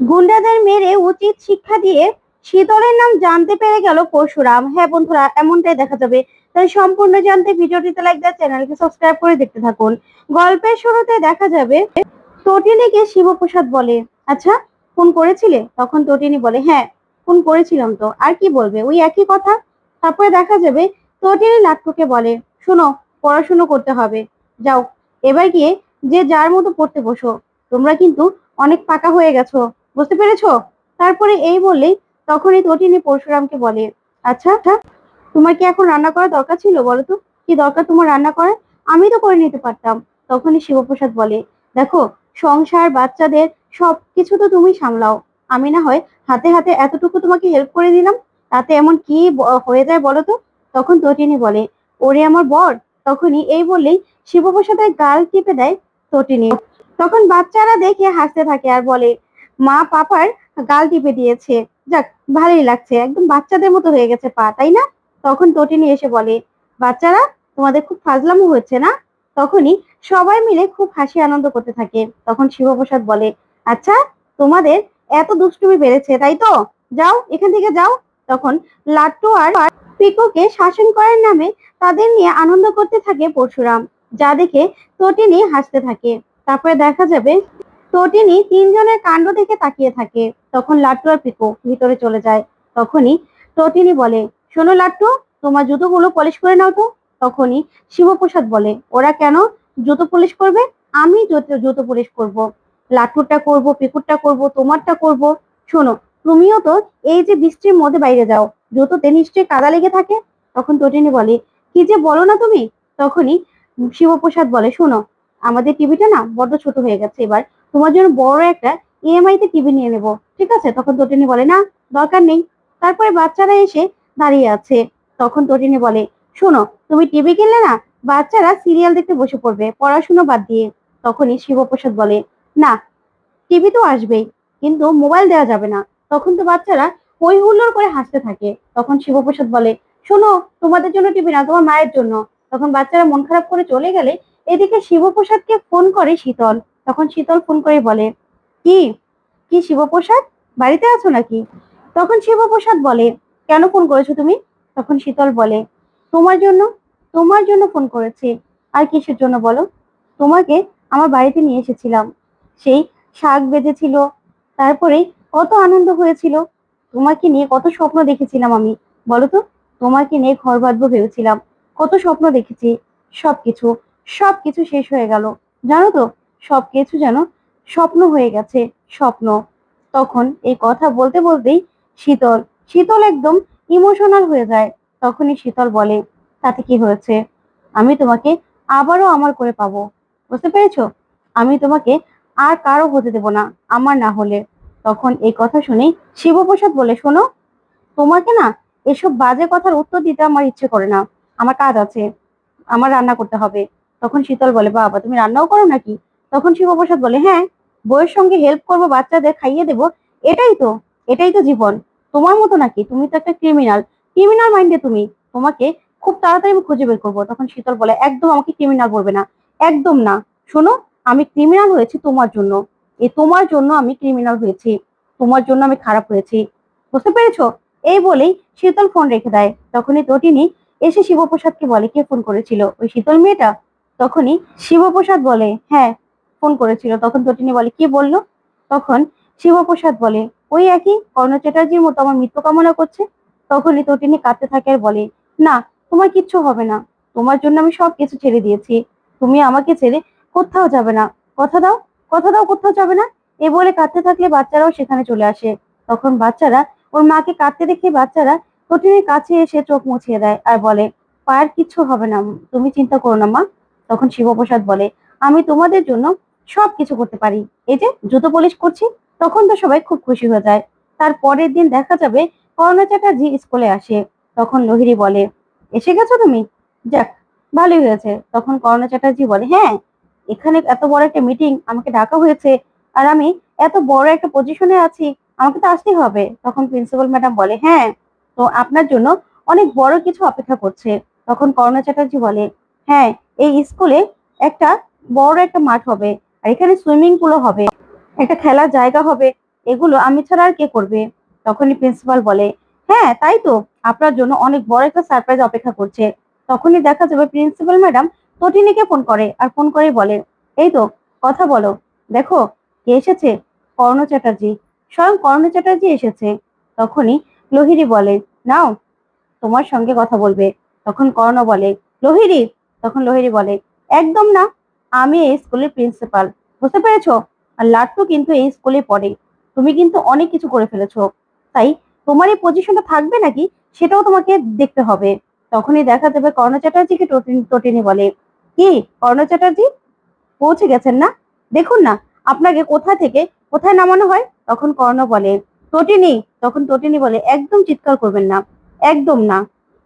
গুন্ডাদের মেরে উচিত শিক্ষা দিয়ে শীতলের নাম জানতে পেরে গেল পরশুরাম। হ্যাঁ বন্ধুরা, এমনটাই দেখা যাবে। তাই সম্পূর্ণ জানতে ভিডিওটিতে লাইক দেওয়া, চ্যানেলকে সাবস্ক্রাইব করে দেখতে থাকুন। গল্পের শুরুতে দেখা যাবে, তটিনীকে শিবপ্রসাদ বলে। আচ্ছা ফোন করেছিলে? তখন তটিনী বলে হ্যাঁ ফোন করেছিলাম তো। আর কি বলবে? ওই একই কথা? তারপরে দেখা যাবে, তটিনী লাট্টুকে বলে, শোনো, পড়াশুনো করতে হবে। যাও, এবার গিয়ে যে যার মতো পড়তে বসো। তোমরা কিন্তু অনেক পাকা হয়ে গেছো। বুঝতে পেরেছ? তারপরে এই বললেই তখনই তটিনী পরশুরামকে বলে আচ্ছা আচ্ছা তোমার কি এখন রান্না করা দরকার ছিল বলো তো? কি দরকার তোমার রান্না করার? আমি তো করে নিতে পারতাম। তখনই শিবপ্রসাদ বলে, দেখো, সংসার, বাচ্চাদের সব কিছু তো তুমি সামলাও। আমি না হয় হাতে হাতে এতটুকু তোমাকে হেল্প করে দিলাম, তাতে এমন কি হয়ে যায় বলো তো? তখন তটিনী বলে, ওরে আমার বর! তখনই এই বললেই শিবপ্রসাদের গাল টিপে দেয় তটিনী। তখন বাচ্চারা দেখে হাসতে থাকে আর বলে মা পাপার গাল টিপে দিয়েছে। যাক, ভালোই লাগছে। একদম বাচ্চাদের মতো হয়ে গেছে পা, তাই না? তখন তটিনী এসে বলে, বাচ্চারা, তোমাদের খুব ফাজলামো হচ্ছে না? তখনই সবাই মিলে খুব হাসি আনন্দ করতে থাকে। তখন শিবপ্রসাদ বলে আচ্ছা তোমাদের এত দুষ্টুমি বেড়েছে, তাই তো? যাও, এখান থেকে যাও। তখন লাট্টু আর পিকুকে শাসন করার নামে তাদের নিয়ে আনন্দ করতে থাকে পরশুরাম, যা দেখে তটিনী হাসতে থাকে। তারপরে দেখা যাবে তটিনী তিনজনের কাণ্ড দেখে তাকিয়ে থাকে। তখন লাট্টু আর পিকু ভিতরে চলে যায়। তখনই তটিনী বলে, শোনো লাট্টু, তোমার জুতোগুলো পলিশ করে নাও তো। তখনই শিবপ্রসাদ বলে, ওরা কেন জুতো পলিশ করবে? আমি জুতো পলিশ করব। লাট্টুরটা করব, পিকুরটা করব, তোমারটা করব। শোনো, তুমিও তো এই যে বৃষ্টির মধ্যে বাইরে যাও, জুতোতে নিশ্চয়ই কাদা লেগে থাকে? তখন তটিনী বলে, কি যে বলো না তুমি? তখনই শিবপ্রসাদ বলে, শোনো, আমাদের টিভিটা না বড্ড ছোট হয়ে গেছে, এবার তোমার জন্য বড় একটা ইএমআই তে টিভি নিয়ে নেব, ঠিক আছে? তখন তটিনী বলে, না, দরকার নেই। তারপরে বাচ্চারা এসে দাঁড়িয়ে আছে। তখন তটিনী বলে, শোনো, তুমি টিভি কিনলে না, বাচ্চারা সিরিয়াল দেখতে বসে পড়বে, পড়াশুনো বাদ দিয়ে। তখনই শিবপ্রসাদ বলে, না টিভি তো আসবেই, কিন্তু মোবাইল দেওয়া যাবে না। তখন তো বাচ্চারা হই হুল্লোড় করে হাসতে থাকে। তখন শিবপ্রসাদ বলে, শোনো, তোমাদের জন্য টিভি না, তোমার মায়ের জন্য। তখন বাচ্চারা মন খারাপ করে চলে গেলে এদিকে শিবপ্রসাদকে ফোন করে শীতল। তখন শীতল ফোন করে বলে, কি? কি শিবপ্রসাদ? বাড়িতে আছো নাকি? তখন শিবপ্রসাদ বলে, কেন ফোন করেছ তুমি? তখন শীতল বলে, তোমার জন্য তোমার জন্য ফোন করেছি। আর কিসের জন্য বলো? তোমাকে আমার বাড়িতে নিয়ে এসেছিলাম। সেই শাক বেজেছিল তারপরে কত আনন্দ হয়েছিল। তোমাকে নিয়ে কত স্বপ্ন দেখেছিলাম আমি। বলো তো, তোমাকে নিয়ে ঘর বাঁধবো ভেবেছিলাম। কত স্বপ্ন দেখেছি। সবকিছু সবকিছু শেষ হয়ে গেল। জানো তো সবকিছু যেন স্বপ্ন হয়ে গেছে, স্বপ্ন। তখন এই কথা বলতে বলতেই শীতল শীতল একদম ইমোশনাল হয়ে যায়। তখনই শীতল বলে, তাতে কি হয়েছে? আমি তোমাকে আবারও আমার করে পাবো। বুঝতে পেরেছ? আমি তোমাকে আর কারও হতে দেব না, আমার না হলে। তখন এই কথা শুনেই শিবপ্রসাদ বলে, শোনো, তোমাকে না এসব বাজে কথার উত্তর দিতে আমার ইচ্ছে করে না। আমার কাজ আছে, আমার রান্না করতে হবে। তখন শীতল বলে, বাবা, তুমি রান্নাও করো নাকি? তখন শিবপ্রসাদ বলে হ্যাঁ বইয়ের সঙ্গে হেল্প করব, বাচ্চাদের খাইয়ে দেবো, এটাই তো এটাই তো জীবন। তোমার মতো নাকি? তুমি তো একটা ক্রিমিনাল ক্রিমিনাল মাইন্ডে তুমি। তোমাকে খুব তাড়াতাড়ি আমি খুঁজে বের করব। তখন শীতল বলে, একদম আমাকে ক্রিমিনাল বলবে না, একদম না। শোনো, আমি ক্রিমিনাল হয়েছি তোমার জন্য। এ তোমার জন্য আমি ক্রিমিনাল হয়েছি। তোমার জন্য আমি খারাপ হয়েছি। বুঝতে পেরেছ? এই বলেই শীতল ফোন রেখে দেয়। তখনই তটিনী এসে শিবপ্রসাদকে বলে, কে ফোন করেছিল? ওই শীতল মেয়েটা? তখনই শিবপ্রসাদ বলে হ্যাঁ ফোন করেছিল, তখন তটিনী বলে, কি বলল? তখন শিবপ্রসাদ বলে, ওই একই, কর্ণ চ্যাটার্জির মতো আমার মৃত্যু কামনা করছে। তখনই তটিনী কাঁদতে থাকে আর বলে, না, তোমার কিচ্ছু হবে না। তোমার জন্য আমি সব কিছু ছেড়ে দিয়েছি। তুমি আমাকে ছেড়ে কোথাও যাবে না। কথা দাও কথা দাও, কোথাও যাবে না। এ বলে কাঁদতে থাকলে বাচ্চারাও সেখানে চলে আসে। তখন বাচ্চারা, ওর মাকে কাঁদতে দেখে বাচ্চারা তটিনীর কাছে এসে চোখ মুছিয়ে দেয় আর বলে, পায়ের কিচ্ছু হবে না। তুমি চিন্তা করো না মা। তখন শিবপ্রসাদ বলে, আমি তোমাদের জন্য সব কিছু করতে পারি। এই যে জুতো পলিশ করছি, তখন তো সবাই খুব খুশি হয়ে যায়। তার পরের দিন দেখা যাবে করোনা চ্যাটার্জি স্কুলে আসে। তখন লোহিরি বলে, এসে গেছো তুমি? যাক, ভালোই হয়েছে। তখন করোনা চ্যাটার্জি বলে হ্যাঁ এখানে এত বড় একটা মিটিং আমাকে ডাকা হয়েছে। আর আমি এত বড় একটা পজিশনে আছি, আমাকে তো আসতেই হবে। তখন প্রিন্সিপাল ম্যাডাম বলে হ্যাঁ তো আপনার জন্য অনেক বড় কিছু অপেক্ষা করছে। তখন করোনা চ্যাটার্জি বলে হ্যাঁ এই স্কুলে একটা বড় একটা মাঠ হবে। আর এখানে সুইমিং পুলও হবে, একটা খেলার জায়গা হবে, এগুলো আমি ছাড়া আর কে করবে? তখনই প্রিন্সিপাল বলে হ্যাঁ তাই তো, আপনার জন্য অনেক বড় একটা সারপ্রাইজ অপেক্ষা করছে। তখনই দেখা যাবে প্রিন্সিপাল ম্যাডাম তটিনীকে ফোন করে আর ফোন করে বলে, এই তো, কথা বলো, দেখো, কে এসেছে? কর্ণ চ্যাটার্জি। স্বয়ং কর্ণ চ্যাটার্জি এসেছে। তখনই লোহিরি বলে, নাও, তোমার সঙ্গে কথা বলবে। তখন কর্ণ বলে, লোহিরি? তখন লোহিরি বলে, একদম না। আমি এই স্কুলের প্রিন্সিপাল বুঝতে পেরেছ? আর লাট্টু কিন্তু এই স্কুলে পড়ে। তুমি কিন্তু অনেক কিছু করে ফেলেছ। তাই তোমার এই পজিশনটা থাকবে নাকি সেটাও তোমাকে দেখতে হবে। তখনই দেখা যাবে কর্ণ চ্যাটার্জিকে টটিনি- বলে। কি? কর্ণ চ্যাটার্জি? পৌঁছে গেছেন না? দেখুন না, আপনাকে কোথা থেকে কোথায় নামানো হয়? তখন কর্ণ বলে, টটিনি! তখন টটিনি বলে, একদম চিৎকার করবেন না, একদম না।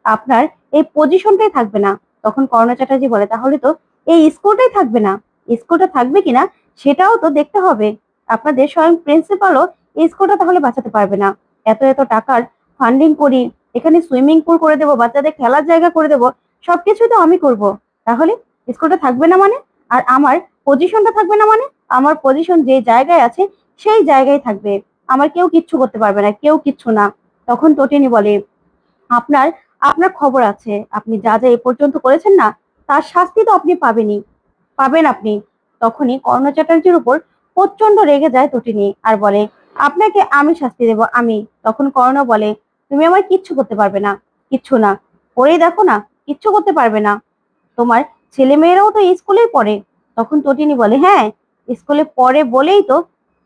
আপনার এই পজিশনটাই থাকবে না। তখন কর্ণ চ্যাটার্জি বলে, তাহলে তো এই স্কুলটাই থাকবে না। স্কুলটা থাকবে কিনা সেটাও তো দেখতে হবে। আপনাদের স্বয়ং প্রিন্সিপালও এই স্কুলটা তাহলে বাঁচাতে পারবে না। এত এত টাকার ফান্ডিং করি, এখানে সুইমিং পুল করে দেবো, বাচ্চাদের খেলার জায়গা করে দেবো, সবকিছুই তো আমি করব। তাহলে স্কুলটা থাকবে না মানে? আর আমার পজিশনটা থাকবে না মানে? আমার পজিশন যে জায়গায় আছে সেই জায়গায় থাকবে। আমার কেউ কিচ্ছু করতে পারবে না, কেউ কিচ্ছু না। তখন টটিনি বলে, আপনার আপনার খবর আছে। আপনি যা যা এ পর্যন্ত করেছেন না তার শাস্তি তো আপনি পাবেনই। পাবেন আপনি। তখনই কর্ণ চ্যাটার্জির উপর প্রচণ্ড রেগে যায় টটিনি আর বলে, আপনাকে আমি শাস্তি দেব, আমি। তখন কর্ণ বলে, তুমি আমার কিচ্ছু করতে পারবে না, কিচ্ছু না। পড়েই দেখো না, কিচ্ছু করতে পারবে না। তোমার ছেলে মেয়েরাও তো স্কুলেই পড়ে। তখন তটিনি বলে হ্যাঁ স্কুলে পড়ে বলেই তো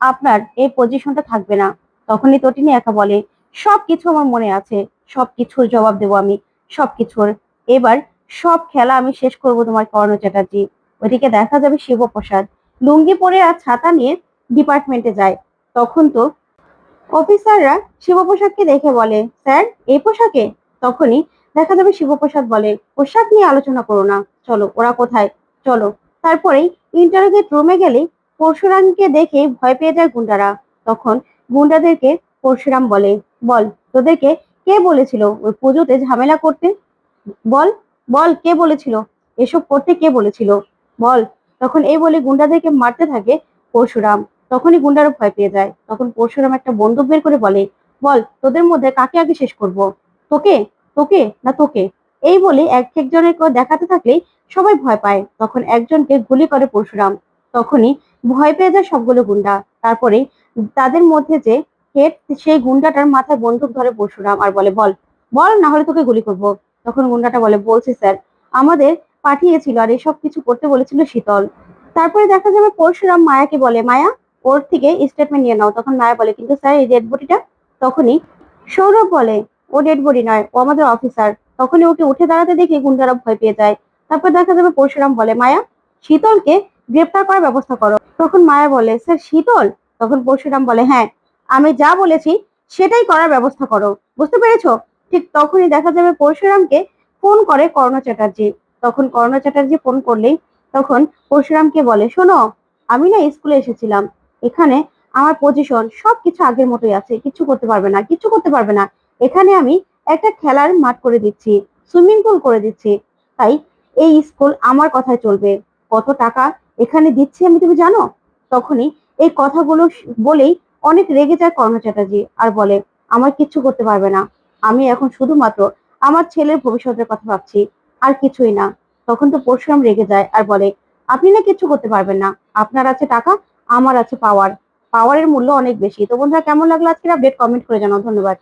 আপনার এই পজিশনটা থাকবে না। তখনই তটিনি একা বলে সব কিছু আমার মনে আছে সব কিছুর জবাব দেবো আমি সব কিছুর এবার সব খেলা আমি শেষ করব তোমার কর্ণ চ্যাটার্জি। ওদিকে দেখা যাবে শিবপ্রসাদ। লুঙ্গি পরে আর ছাতা নিয়ে ডিপার্টমেন্টে যায়। তখন তো অফিসাররা শিবপ্রসাদকে দেখে বলে, স্যার, এই পোশাকে? তখনই দেখা যাবে শিবপ্রসাদ বলে, পোশাক নিয়ে আলোচনা করো না। চলো, ওরা কোথায়? চলো। তারপরেই ইন্টারোগেট রুমে গেলে পরশুরামকে দেখে ভয় পেয়ে যায় গুন্ডারা। তখন গুন্ডাদেরকে পরশুরাম বলে, বল, তোদেরকে কে বলেছিল ওই পুজোতে ঝামেলা করতে? বল। বল, কে বলেছিল? এসব করতে কে বলেছিল? বল। তখন এই বলে গুন্ডাদেরকে মারতে থাকে পরশুরাম। তখনই গুন্ডারা ভয় পেয়ে যায়। তখন পরশুরাম একটা বন্দুক বের করে বলে, বল, তোদের মধ্যে কাকে আগে শেষ করব? তোকে? তোকে? না তোকে? এই বলে এক একজনের দেখাতে থাকলেই সবাই ভয় পায়। তখন একজনকে গুলি করে পরশুরাম। তখনই ভয় পেয়ে যায় সবগুলো গুন্ডা। তারপরে তাদের মধ্যে যে হেড, সেই গুন্ডাটার মাথায় বন্দুক ধরে পরশুরাম আর বলে, বল বল, না হলে তোকে গুলি করব। তখন গুন্ডাটা বলে, বলছি স্যার, আমাদের পাঠিয়েছিল আর এসব কিছু করতে বলেছিল শীতল। তারপরে দেখা যাবে পরশুরাম মায়াকে বলে, মায়া, ওর থেকে স্টেটমেন্ট নিয়ে নাও। তখন মায়া বলে, কিন্তু স্যার, এই ডেড বডিটা তখনই সৌরভ বলে, ও ডেড বডি নয়, ও আমাদের অফিসার তখনই ওকে উঠে দাঁড়াতে দেখে গুন্ডারা ভয় পেয়ে যায়। তারপর দেখা যাবে পরশুরাম বলে, মায়া, শীতলকে গ্রেপ্তার করার ব্যবস্থা করো। তখন মায়া বলে, স্যার, শীতল? তখন পরশুরাম বলে হ্যাঁ আমি যা বলেছি সেটাই করার ব্যবস্থা করো। বুঝতে পেরেছ? ঠিক তখনই দেখা যাবে পরশুরামকে ফোন করে কর্ণ চ্যাটার্জি। তখন কর্ণ চ্যাটার্জি ফোন করলেই তখন পরশুরামকে বলে, শোনো, আমি না স্কুলে এসেছিলাম। এখানে আমার পজিশন সবকিছু আগের মতোই আছে, কিছু করতে পারবে না, কিছু করতে পারবে না। এখানে আমি একটা খেলার মাঠ করে দিচ্ছি সুইমিং পুল করে দিচ্ছি। তাই এই স্কুল আমার কথায় চলবে। কত টাকা এখানে দিচ্ছি আমি তুমি জানো? তখনই এই কথাগুলো বলেই অনেক রেগে যায় কর্ণ চ্যাটার্জি আর বলে, আমার কিচ্ছু করতে পারবে না। আমি এখন শুধুমাত্র আমার ছেলের ভবিষ্যতের কথা ভাবছি, আর কিছুই না। তখন তো পরশুরাম রেগে যায় আর বলে, আপনি না কিছু করতে পারবেন না। আপনার আছে টাকা, আমার আছে পাওয়ার পাওয়ারের মূল্য অনেক বেশি। তো বন্ধুরা, কেমন লাগল আজকের আপডেট কমেন্ট করে জানাও। ধন্যবাদ।